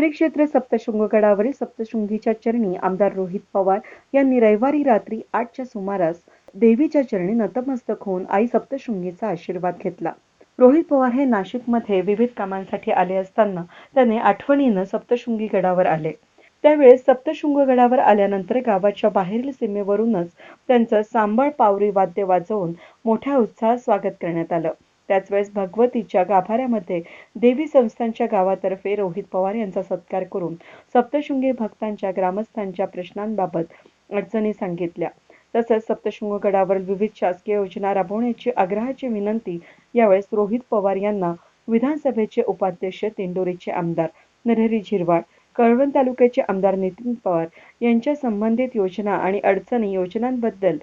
श्री क्षेत्र सप्तशृंगगडावरील सप्तशृंगीच्या चरणी आमदार रोहित पवार यांनी रविवारी रात्री आठच्या सुमारास देवीच्या चरणी नतमस्तक होऊन आई सप्तशृंगीचा आशीर्वाद घेतला. रोहित पवार हे नाशिकमध्ये विविध कामांसाठी आले असताना त्याने आठवणीनं सप्तशृंगी गडावर आले. त्यावेळेस सप्तशृंग गडावर आल्यानंतर गावाच्या बाहेरील सीमेवरूनच त्यांचं सांबळ पावरी वाद्य वाजवून मोठ्या उत्साहात स्वागत करण्यात आलं. त्याच वेळेस भगवतीच्या गाभाऱ्यामध्ये देवी संस्थांच्या गावातर्फे रोहित पवार यांचा सत्कार करून सप्तशृंगी भक्तांच्या ग्रामस्थांच्या प्रश्नांबाबत अडचणी सांगितल्या. तसंच सप्तशृंग गडावर विविध शासकीय योजना राबवण्याची आग्रहाची विनंती यावेळेस रोहित पवार यांना विधानसभेचे उपाध्यक्ष तेंडोरीचे आमदार नरहरी झिरवाळ कळवण तालुक्याचे आमदार नितीन पवार यांच्या संबंधित योजना आणि अडचणी योजनांबद्दल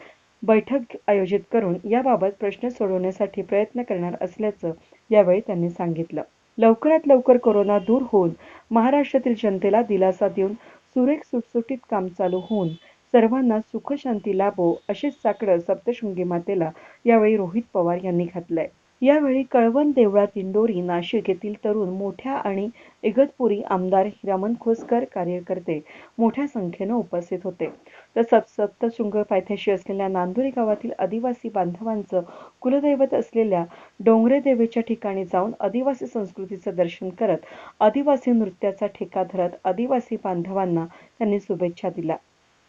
बैठक आयोजित करून याबाबत प्रश्न सोडवण्यासाठी प्रयत्न करणार असल्याचं यावेळी त्यांनी सांगितलं. लवकरात लवकर कोरोना दूर होऊन महाराष्ट्रातील जनतेला दिलासा देऊन सुरेख सुटसुटीत काम चालू होऊन सर्वांना सुख शांती लाभो अशीच साकडं सप्तशृंगी मातेला यावेळी रोहित पवार यांनी घातलंय. यावेळी कळवण देवळा दिंडोरी नाशिक येथील तरुण मोठ्या आणि इगतपुरी आमदार हिरामन खोसकर कार्यकर्ते मोठ्या संख्येनं उपस्थित होते. तसंच सप्तशृंग पायथ्याशी असलेल्या नांदुरी गावातील आदिवासी बांधवांचं कुलदैवत असलेल्या डोंगरे देवीच्या ठिकाणी जाऊन आदिवासी संस्कृतीचं दर्शन करत आदिवासी नृत्याचा ठेका धरत आदिवासी बांधवांना त्यांनी शुभेच्छा दिल्या.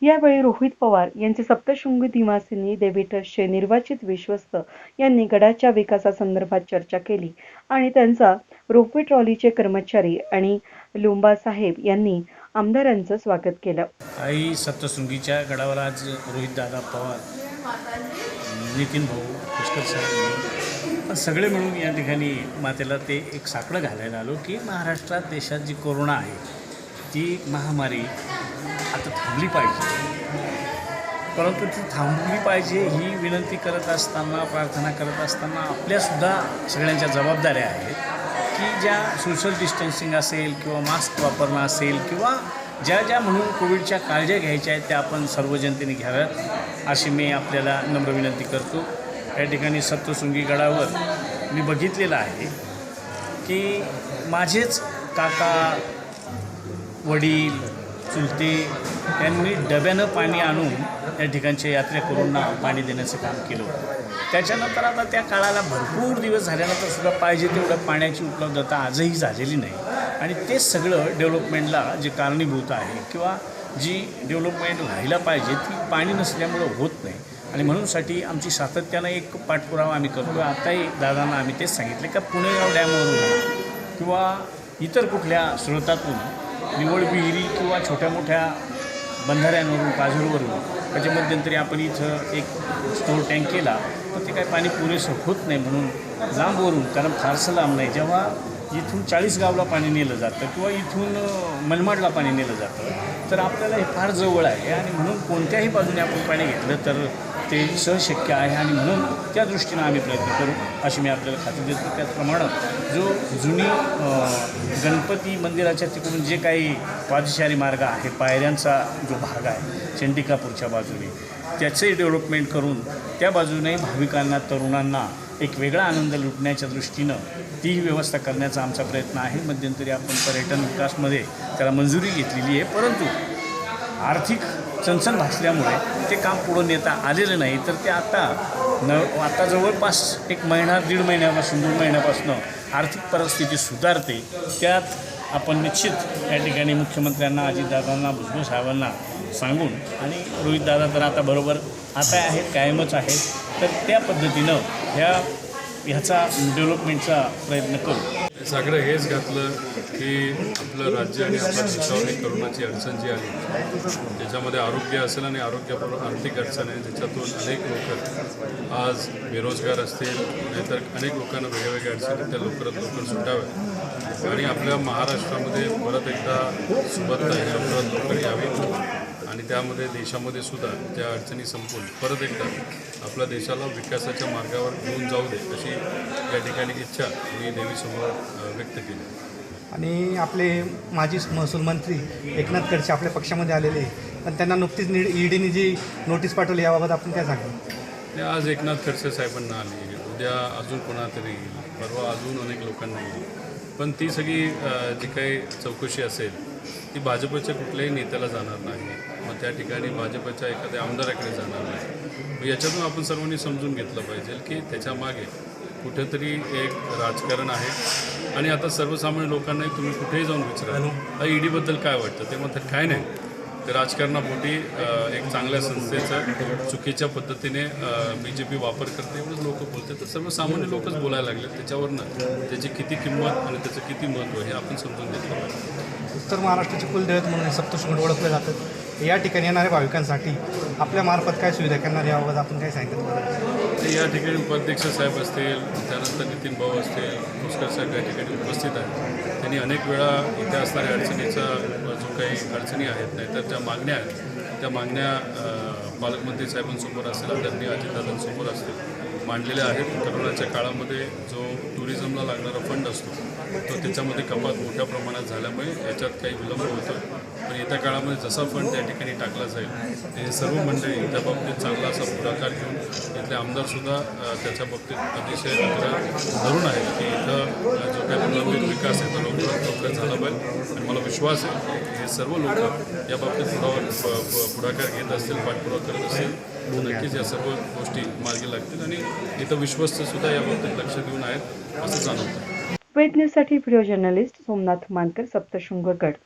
यावेळी रोहित पवार यांचे सप्तशृंगी निवासिनी देवी ट्रस्टचे निर्वाचित विश्वस्त यांनी गडाच्या विकासासंदर्भात चर्चा केली आणि त्यांचा रोपवे ट्रॉलीचे कर्मचारी आणि लुंबा साहेब यांनी आमदारांचं स्वागत केलं. आई सप्तशृंगीच्या गडावर आज रोहित दादा पवार नितीन भाऊ पुष्कर साहेब सगळे मिळून या ठिकाणी मातेला ते एक साकडं घालायला आलो की महाराष्ट्रात देशात जी कोरोना आहे ती महामारी आता थांबली पाहिजे. परंतु ती थांबली पाहिजे ही विनंती करत असताना प्रार्थना करत असताना आपल्यासुद्धा सगळ्यांच्या जबाबदाऱ्या आहेत की ज्या सोशल डिस्टन्सिंग असेल किंवा मास्क वापरणं असेल किंवा ज्या ज्या म्हणून कोविडच्या काळज्या घ्यायच्या आहेत त्या आपण सर्व जनतेने घ्याव्यात. अशी मी आपल्याला नम्र विनंती करतो. या ठिकाणी सप्तशृंगी गडावर मी बघितलेलं आहे की माझेच काका वडील चुलते त्यांनी डब्यानं पाणी आणून त्या ठिकाणच्या यात्रेकरूंना पाणी देण्याचं काम केलं होतं. त्याच्यानंतर आता त्या काळाला भरपूर दिवस झाल्यानंतर सुद्धा पाहिजे तेवढं पाण्याची उपलब्धता आजही झालेली नाही. आणि ते सगळं डेव्हलपमेंटला जे कारणीभूत आहे किंवा जी डेव्हलपमेंट व्हायला पाहिजे ती पाणी नसल्यामुळं होत नाही. आणि म्हणूनसाठी आमची सातत्यानं एक पाठपुरावा आम्ही करतो आताही दादांना आम्ही तेच सांगितले का पुणेगाव डॅमवरून किंवा इतर कुठल्या स्रोतातून निवड विहिरी किंवा छोट्या मोठ्या बंधाऱ्यांवरून पाझरवरून त्याच्या मध्यंतरी आपण इथं एक स्टोर टँक केला तर ते काय पाणी पुरेसं होत नाही म्हणून लांबवरून कारण फारसं लांब नाही. जेव्हा इथून चाळीस गावला पाणी नेलं जातं किंवा इथून मनमाडला पाणी नेलं जातं तर आपल्याला हे फार जवळ आहे. आणि म्हणून कोणत्याही बाजूने आपण पाणी घेतलं तर ते सहशक्य आहे आणि म्हणून त्या दृष्टीनं आम्ही प्रयत्न करू अशी मी आपल्याला खात्री देतो. त्याचप्रमाणे जो जुनी गणपती मंदिराच्या तिकडून जे काही पादशारी मार्ग आहे पायऱ्यांचा जो भाग आहे चंडिकापूरच्या बाजूने त्याचे डेव्हलपमेंट करून त्या बाजूने भाविकांना तरुणांना एक वेगळा आनंद लुटण्याच्या दृष्टीनं ती व्यवस्था करण्याचा आमचा प्रयत्न आहे. मध्यंतरी आपण पर्यटन विकासमध्ये त्याला मंजुरी घेतलेली आहे. परंतु आर्थिक चणचण भासल्यामुळे ते काम पुढं नेता आलेलं नाही तर ते आता न आता जवळपास एक महिना दीड महिन्यापासून दोन महिन्यापासून आर्थिक परिस्थिती सुधारते. त्यात आपण निश्चित या ठिकाणी मुख्यमंत्र्यांना अजितदादांना भुजबळ साहेबांना सांगून आणि रोहितदादा तर आता बरोबर आता आहेत कायमच आहेत तर त्या पद्धतीनं ह्या ह्याचा डेव्हलपमेंटचा प्रयत्न करू. सगळं हेच घातलं की आपलं राज्य आणि आपल्या देशावर एक करोनाची अडचण जी आली त्याच्यामध्ये आरोग्य असेल आणि आरोग्याबरोबर आर्थिक अडचण आहे त्याच्यातून अनेक लोक आज बेरोजगार असतील नाहीतर अनेक लोकांना वेगळ्या अडचणी त्या लवकरात लवकर सुटाव्या आणि आपल्या महाराष्ट्रामध्ये परत एकदा सुबत्ता ही लवकरात लवकर यावी. आणि त्यामध्ये देशामध्ये सुद्धा त्या अडचणी संपून परत एकदा आपल्या देशाला विकासाच्या मार्गावर घेऊन जाऊ दे अशी या ठिकाणी इच्छा मी देवीसमोर व्यक्त केली. आणि आपले माजी महसूल मंत्री एकनाथ खडसे आपल्या पक्षामध्ये आलेले. पण त्यांना नुकतीच निड ईडीने जी नोटीस पाठवली याबाबत आपण काय आणि आज एकनाथ खडसे साहेबांना आली उद्या अजून कोणातरी येईल. परवा अजून अनेक लोकांना येईल. पण ती सगळी जी काही चौकशी असेल ती भाजपच्या कुठल्याही नेत्याला जाणार नाही. त्या ठिकाणी भाजपच्या एखाद्या आमदाराकडे जाणार नाही. याच्यातून आपण सर्वांनी समजून घेतलं पाहिजे की त्याच्यामागे कुठेतरी एक राजकारण आहे. आणि आता सर्वसामान्य लोकांनाही तुम्ही कुठेही जाऊन विचारा ईडीबद्दल काय वाटतं? ते म्हणतात काय नाही. ते राजकारणापोटी एक चांगल्या संस्थेचा चुकीच्या पद्धतीने बी जे पी वापर करते. एवढंच लोक बोलतात. तर सर्वसामान्य लोकच बोलायला लागले त्याच्यावरनं त्याची किती किंमत आणि त्याचं किती महत्त्व हे आपण समजून घेतलं पाहिजे. उत्तर महाराष्ट्राचे कुलदैवत म्हणून हे सप्तशृंग ओळखले जातात. या ठिकाणी येणाऱ्या भाविकांसाठी आपल्या मार्फत काय सुविधा करणार याबाबत आपण काय सांगितलं ते या ठिकाणी उपाध्यक्ष साहेब असतील त्यानंतर नितीन भाऊ असतील पुष्कर साहेब या ठिकाणी उपस्थित आहेत. त्यांनी अनेक वेळा इथे असणाऱ्या अडचणीचा जो काही अडचणी आहेत नाहीतर ज्या मागण्या आहेत त्या मागण्या पालकमंत्री साहेबांसमोर असतील आदरणीय अजितदादांसमोर असतील मांडलेल्या आहेत. करोनाच्या काळामध्ये जो टुरिझमला लागणारा फंड असतो तो त्याच्यामध्ये कपात मोठ्या प्रमाणात झाल्यामुळे याच्यात काही विलंब होतो पण येत्या काळामध्ये जसा फंड त्या ठिकाणी टाकला जाईल ते सर्व मंडळी त्या बाबतीत चांगला असा पुढाकार घेऊन इथले आमदारसुद्धा त्याच्या बाबतीत अतिशय धरून आहेत की इथं जो काही प्रलंबित विकास आहे तो लवकरात लवकर झाला पाहिजे. आणि मला विश्वास आहे की हे सर्व लोक या बाबतीत पुढावर प- प- पुढाकार घेत असतील पाठपुरावा करत असतील नक्कीच या सर्व गोष्टी मार्गी लागतील. आणि इथं विश्वस्तसुद्धा याबाबतीत लक्ष देऊन आहेत असं जाणवतं. वेद न्यूजसाठी व्हिडिओ जर्नलिस्ट सोमनाथ मानकर सप्तशृंगगड